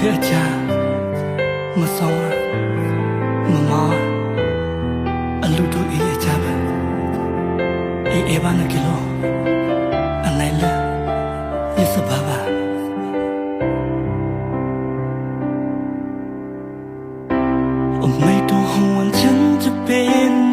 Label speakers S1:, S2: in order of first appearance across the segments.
S1: Thétia Mà xong Mà mò A lưu đu ý lệ chạp Ý ế bà nà kì lô. A nai lạ Như sơ bà bà. Ông mây tô hồng hoàn chân cho bên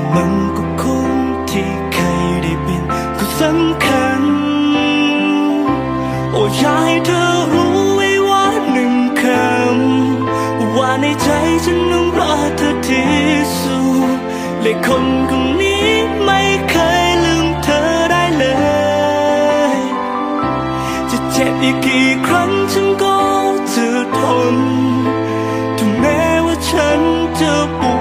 S1: แต่มันก็คงที่ใครได้เป็นก็สำคัญ โอ้ยายเธอรู้ไว้ว่าหนึ่งคำ ว่าในใจฉันนั้นรักเธอที่สุดและคนคนนี้ไม่เคยลืมเธอได้เลย จะเจ็บอีกกี่ครั้งฉันก็จะทนถึงแม้ว่าฉันจะปวด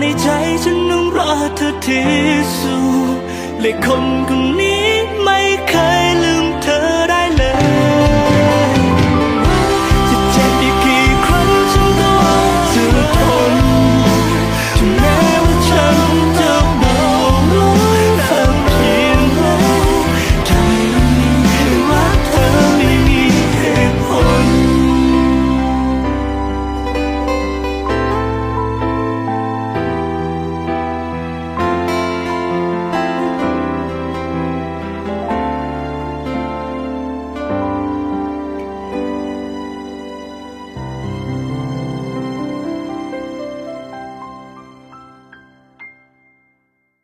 S1: ในใจฉันนุ่งรอกเธอที่สุดและคนคนนี้ไม่เคย